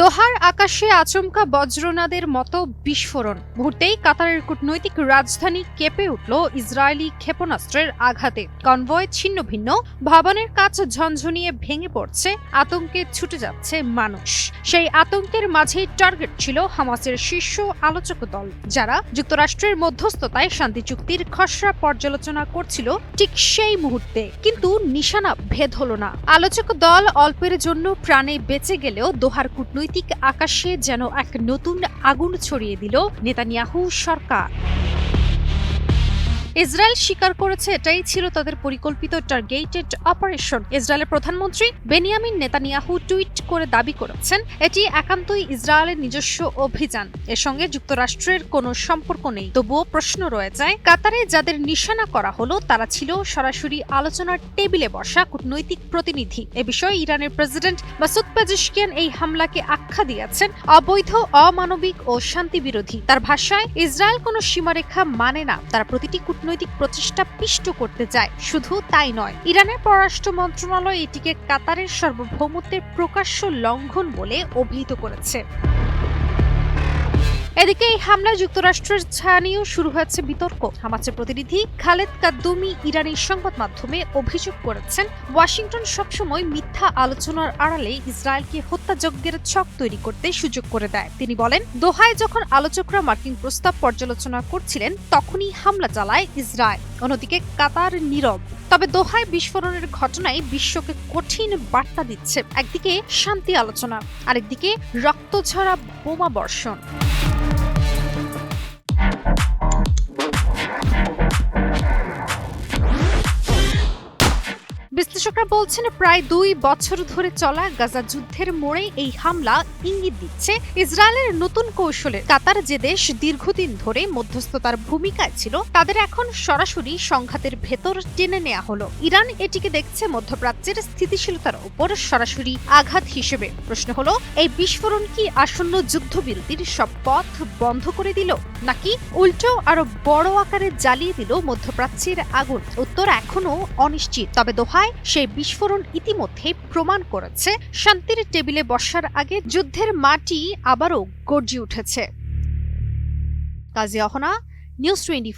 দোহার আকাশে আচমকা বজ্রনাদের মতো বিস্ফোরণ। মুহূর্তেই কাতারের কূটনৈতিক রাজধানী কেঁপে উঠল ইসরায়েলি ক্ষেপণাস্ত্রের আঘাতে। কনভয় ছিন্ন ভিন্ন ভবনের কাজ ঝনঝনিয়ে ভেঙে পড়ছে, আতঙ্কে ছুটে যাচ্ছে মানুষ। সেই আতঙ্কের মাঝেই টার্গেট ছিল হামাসের শীর্ষ আলোচক দল, যারা যুক্তরাষ্ট্রের মধ্যস্থতায় শান্তি চুক্তির খসড়া পর্যালোচনা করছিল ঠিক সেই মুহূর্তে। কিন্তু নিশানা ভেদ হলো না। আলোচক দল অল্পের জন্য প্রাণে বেঁচে গেলেও দোহার কূটনৈতিক আকাশে যেন এক নতুন আগুন ছড়িয়ে দিল নেতানিয়াহু সরকার। ইসরায়েল স্বীকার করেছে, এটাই ছিল তাদের পরিকল্পিত টার্গেটেড অপারেশন ইসরায়েলের প্রধানমন্ত্রী বেনিয়ামিন নেতানিয়াহু টুইট করে দাবি করেছেন, এটি একান্তই ইসরায়েলের নিজস্ব অভিযান। এর সঙ্গে যুক্তরাষ্ট্রের কোনো সম্পর্ক নেই। তবুও প্রশ্ন রয়ে যায়, কাতারে যাদের নিশানা করা হলো, তারা ছিল সরাসরি আলোচনার টেবিলে বসা কূটনৈতিক প্রতিনিধি। এ বিষয়ে ইরানের প্রেসিডেন্ট মাসুদ পেজিশকিয়ান এই হামলাকে আখ্যা দিয়েছেন, অবৈধ, অমানবিক ও শান্তি বিরোধী তার ভাষায়, ইসরায়েল কোনো সীমারেখা মানে না। তারা প্রতিটি কূটনৈতিক প্রচেষ্টা পিষ্ট করতে চায়। শুধু তাই নয়, ইরানের পররাষ্ট্র মন্ত্রণালয় এটিকে কাতারের সার্বভৌমত্বের প্রকাশ্য লঙ্ঘন বলে অভিহিত করেছে। এদিকে এই হামলায় যুক্তরাষ্ট্রের ছায়া নিয়েও শুরু হয়েছে বিতর্ক। হামাসের প্রতিনিধি খালেদ কাদ্দুমি ইরানি সংবাদ মাধ্যমে অভিযোগ করেছেন, ওয়াশিংটন সবসময় মিথ্যা আলোচনার আড়ালে ইসরায়েলকে হত্যাযজ্ঞের ছক তৈরি করতে সুযোগ করে দেয়। তিনি বলেন, দোহায় যখন আলোচকরা মার্কিন প্রস্তাব পর্যালোচনা করছিলেন, তখনই হামলা চালায় ইসরায়েল। অন্যদিকে কাতার নীরব। তবে দোহায় বিস্ফোরণের ঘটনায় বিশ্বকে কঠিন বার্তা দিচ্ছে। একদিকে শান্তি আলোচনা, আরেকদিকে রক্তঝরা বোমা বর্ষণ। বিশ্লেষকরা বলছেন প্রায় দুই বছর ধরে চলা গাজা যুদ্ধের মোড়ে এই হামলা ইঙ্গিত দিচ্ছে ইসরায়েলের নতুন কৌশলে। কাতার যে দেশ দীর্ঘদিন ধরে মধ্যস্থতার ভূমিকায় ছিল, তাদের এখন সরাসরি সংঘাতের ভেতর টেনে নেওয়া হলো। ইরান এটিকে দেখছে মধ্যপ্রাচ্যের স্থিতিশীলতার উপর সরাসরি আঘাত হিসেবে। প্রশ্ন হলো, এই বিস্ফোরণ কি আসন্ন যুদ্ধবিরতির সব পথ বন্ধ করে দিল, নাকি উল্টো আরও বড় আকারে জ্বালিয়ে দিল মধ্যপ্রাচ্যের আগুন? উত্তর এখনও অনিশ্চিত, তবে দোহায় সেই বিস্ফোরণ ইতিমধ্যে প্রমাণ করেছে। শান্তির টেবিলে বসার আগে যুদ্ধের মাটি আবারও গর্জি উঠেছে। কাজী অহনা, নিউজ টোয়েন্টি